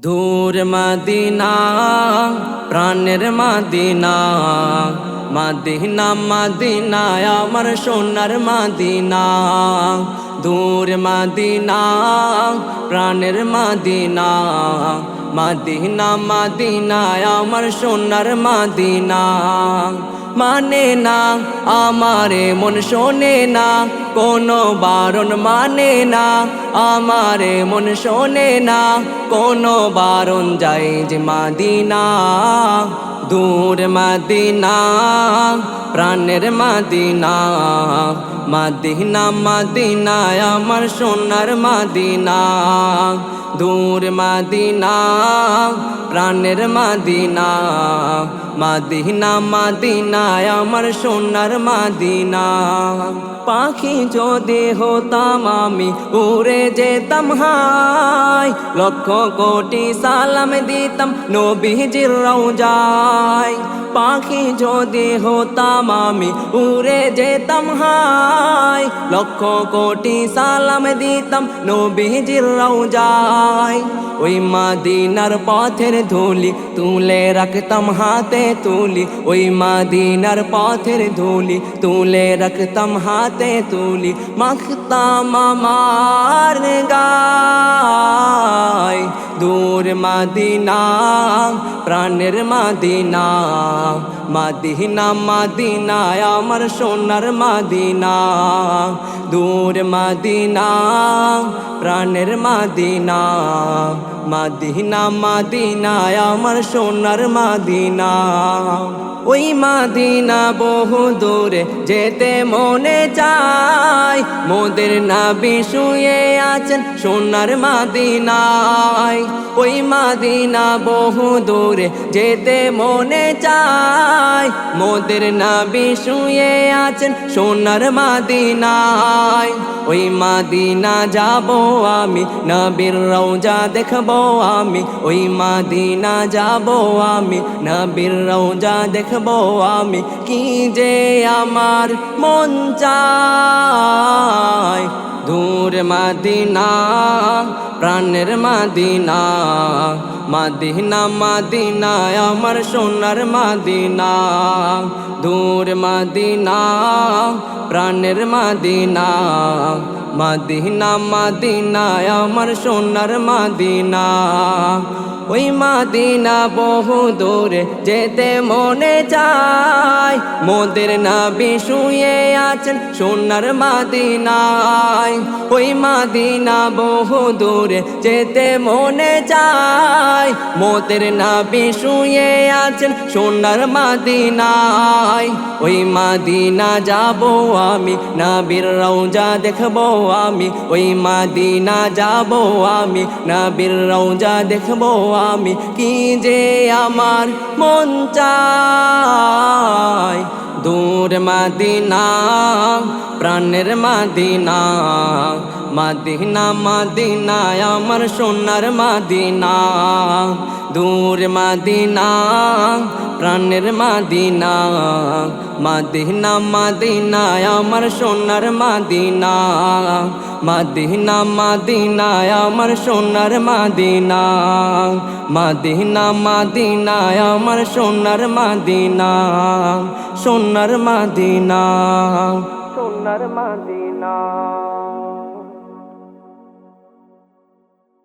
দূর মাদিনা, প্রাণের মাদিনা মাদিনা মাদিনা, আমার সোনার মাদিনা। দূর মাদিনা, প্রাণের মাদিনা মাদিনা মাদিনা, আমার সোনার মাদিনা। মানে না, আমারে মন শোনে না, কোনো বারণ মানে না, আমারে মন শোনে না, কোনো বারণ যাই যে মাদিনা। দূর মাদিনা, প্রাণের মাদিনা মাদিনা মাদিনা, আমার সোনার মাদিনা। দূর মাদিনা, প্রাণের মাদিনা মাদিনা মাদিনা, আমার সোনার মাদিনা। পাখি যদি হতাম আমি, উড়ে যেতাম হাই লক্ষ কোটি সালাম দিতাম নবীজির রওজায় পাখি যদি হতাম আমি, উড়ে যেতাম হাই লক্ষ কোটি সালাম দিতাম নবীজির রওজায়। ওই মাদিনার পথের ধুলি তুলে রাখতাম হাতে তুলি। ওই মাদিনার পথের ধুলি তুলে রাখতাম হাতে তুলি। মাখতাম আমার গায়। দূর মাদিনা প্রাণের মাদিনা মাদিনা মাদিনা আমার সোনার মাদিনা। দূর মাদিনা প্রাণের মাদিনা মাদিনা মাদিনা আমার সোনার মাদিনা। ওই মাদিনা বহু দূরে যেতে মনে চায়। মোদের নাবি শুয়ে আছেন সোনার মাদিনায়। ওই মাদিনা বহু দূরে যেতে মনে চায়। মোদের নাবি শুয়ে আছেন সোনার মাদিনায়। ওই মাদিনা যাব আমি, নবীর রওজা দেখব আমি, ওই মাদিনা যাব আমি, নবীর রৌজা দেখব আমি, কি যে আমার মন চায়? দূর মাদিনা, প্রাণের মাদিনা মাদিনা মাদিনা আমার সোনার মাদিনা। দূর মাদিনা, প্রাণের মাদিনা। মাদিনা মাদিনা আমার সোনার মাদিনা। ওই মাদিনা বহু দূরে যেতে মনে চায়। মোদের নাবি শুয়ে আছেন সোনার মাদিনায়। ওই মাদিনা বহু দূরে যেতে মনে চায় মোদের নাবি শুয়ে আছেন সোনার মাদিনায়। ওই মাদিনা যাব আমি, নাবির রওজা দেখব আমি। ওই মাদিনা যাব আমি, নাবির রওজা দেখব আমি। কি যে আমার মন চায় দূর মাদিনা, প্রাণের মাদিনা। মাদিনা মাদিনা, আমার সোনার মাদিনা। দূর মাদিনা, প্রাণের মাদিনা। মাদিনা মাদিনা, আমার সোনার মাদিনা। মাদিনা মাদিনা, আমার সোনার মাদিনা। মাদিনা মাদিনা, আমার সোনার মাদিনা। সোনার মাদিনা। সোনার মাদিনা।